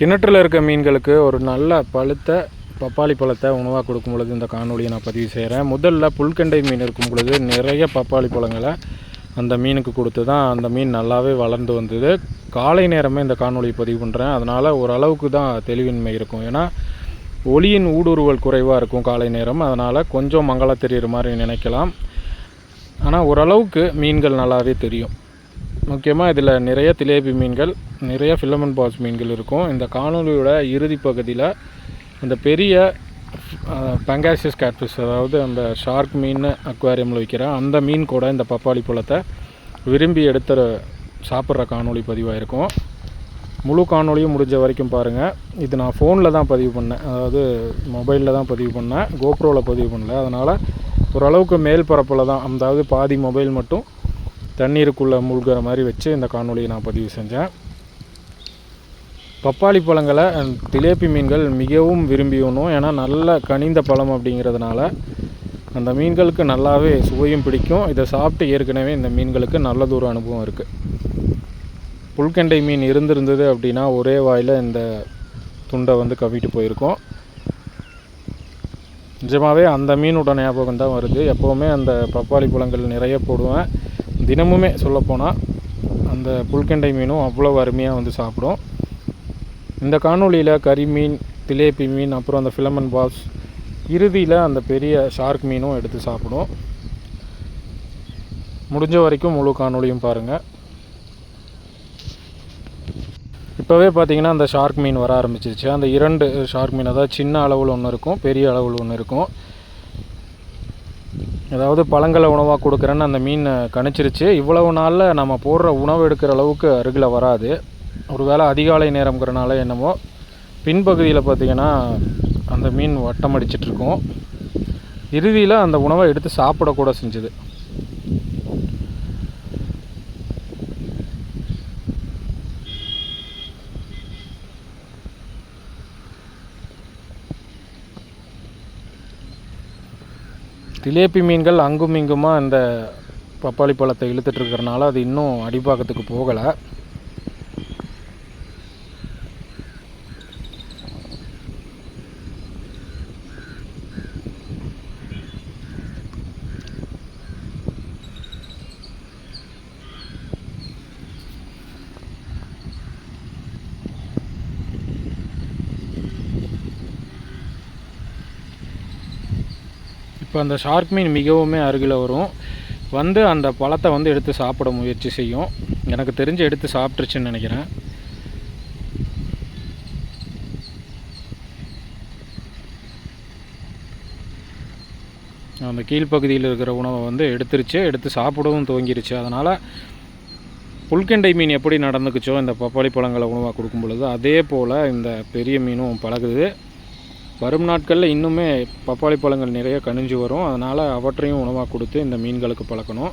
கிணற்றில் இருக்க மீன்களுக்கு ஒரு நல்ல பழுத்த பப்பாளி பழத்தை உணவாக கொடுக்கும் பொழுது இந்த காணொலியை நான் பதிவு செய்கிறேன் முதல்ல புல்கண்டை மீன் இருக்கும் பொழுது நிறைய பப்பாளி பழங்களை அந்த மீனுக்கு கொடுத்து தான் அந்த மீன் நல்லாவே வளர்ந்து வந்தது. காலை நேரமே இந்த காணொலியை பதிவு பண்ணுறேன் அதனால் ஓரளவுக்கு தான் தெளிவின்மை இருக்கும். ஏன்னா ஒளியின் ஊடுருவல் குறைவாக இருக்கும் காலை நேரம். அதனால் கொஞ்சம் மங்களா தெரிகிற மாதிரி நினைக்கலாம். ஆனால் ஓரளவுக்கு மீன்கள் நல்லாவே தெரியும். முக்கியமாக இதில் நிறைய திலேபி மீன்கள் நிறைய ஃபில்லமன் பாஸ் மீன்கள் இருக்கும். இந்த காணொலியோட இறுதி பகுதியில் இந்த பெரிய பெங்காசியஸ் கேட்ஃபிஷ் அதாவது அந்த ஷார்க் மீன் அக்வாரியமில் வைக்கிற அந்த மீன் கூட இந்த பப்பாளி பழத்தை விரும்பி எடுத்து சாப்பிட்ற காணொளி பதிவாயிருக்கும். முழு காணொளியும் முடிஞ்ச வரைக்கும் பாருங்கள் இது நான் ஃபோனில் தான் பதிவு பண்ணேன். அதாவது மொபைலில் தான் பதிவு பண்ணேன். கோப்ரோவில் பதிவு பண்ணல. அதனால் ஓரளவுக்கு மேல் பரப்பில் தான். அதாவது பாதி மொபைல் மட்டும் தண்ணீருக்குள்ளே மூழ்கிற மாதிரி வச்சு இந்த காணொலியை நான் பதிவு செஞ்சேன். பப்பாளி பழங்களை திலேப்பி மீன்கள் மிகவும் விரும்பி உண்ணும். ஏன்னா நல்ல கனிந்த பழம் அப்படிங்கிறதுனால அந்த மீன்களுக்கு நல்லாவே சுவையும் பிடிக்கும். இதை சாப்பிட்டு ஏற்கனவே இந்த மீன்களுக்கு நல்லதொரு அனுபவம் இருக்குது புல்கெண்டை மீன் இருந்திருந்தது அப்படின்னா ஒரே வாயில் இந்த துண்டை வந்து கவிட்டு போயிருக்கோம். நிஜமாகவே அந்த மீனோட ஞாபகம் தான் வருது. எப்போவுமே அந்த பப்பாளி பழங்கள் நிறைய போடுவேன். தினமுமே சொல்லப்போனால் அந்த புல்கெண்டை மீனும் அவ்வளோ அருமையாக வந்து சாப்பிடும். இந்த காணொளியில் கறி மீன் திலேபி மீன் அப்புறம் அந்த ஃபிலமன் பால்ஸ் இறுதியில் அந்த பெரிய ஷார்க் மீனும் எடுத்து சாப்பிடும். முடிஞ்ச வரைக்கும் முழு காணொளியும் பாருங்கள் இப்போவே பார்த்தீங்கன்னா அந்த ஷார்க் மீன் வர ஆரம்பிச்சிருச்சு. அந்த இரண்டு ஷார்க் மீன் அதாவது சின்ன அளவில் ஒன்று இருக்கும் பெரிய அளவில் ஒன்று இருக்கும். அதாவது பழங்களை உணவாக கொடுக்குறேன்னு அந்த மீன் கணிச்சிருச்சு. இவ்வளவு நாளில் நம்ம போடுற உணவு எடுக்கிற அளவுக்கு அருகில் வராது. ஒருவேளை அதிகாலை நேரம்ங்கிறனால என்னமோ பின்பகுதியில் பார்த்தீங்கன்னா அந்த மீன் வட்டம் அடிச்சிட்ருக்கும் இறுதியில் அந்த உணவை எடுத்து சாப்பிடக்கூட செஞ்சுது. திலேப்பி மீன்கள் அங்கும் இங்குமாக இந்த பப்பாளி பழத்தை இழுத்துட்டு இருக்கிறனால அது இன்னும் அடிப்பாக்கத்துக்கு போகலை. இப்போ அந்த ஷார்க் மீன் மிகவும் அருகில் வரும். வந்து அந்த பழத்தை வந்து எடுத்து சாப்பிட முயற்சி செய்யும். எனக்கு தெரிஞ்சு எடுத்து சாப்பிட்ருச்சுன்னு நினைக்கிறேன். அந்த கீழ்ப்பகுதியில் இருக்கிற உணவை வந்து எடுத்துருச்சு எடுத்து சாப்பிடவும் துவங்கிருச்சு. அதனால் புல்கெண்டை மீன் எப்படி நடந்துக்குச்சோ இந்த பப்பாளி பழங்களை உணவாக கொடுக்கும் பொழுது அதே போல் இந்த பெரிய மீனும் பழகுது. வரும் நாட்களில் இன்னுமே பப்பாளி பழங்கள் நிறைய கனிஞ்சு வரும். அதனால் அவற்றையும் உணவாக கொடுத்து இந்த மீன்களுக்கு பழக்கணும்.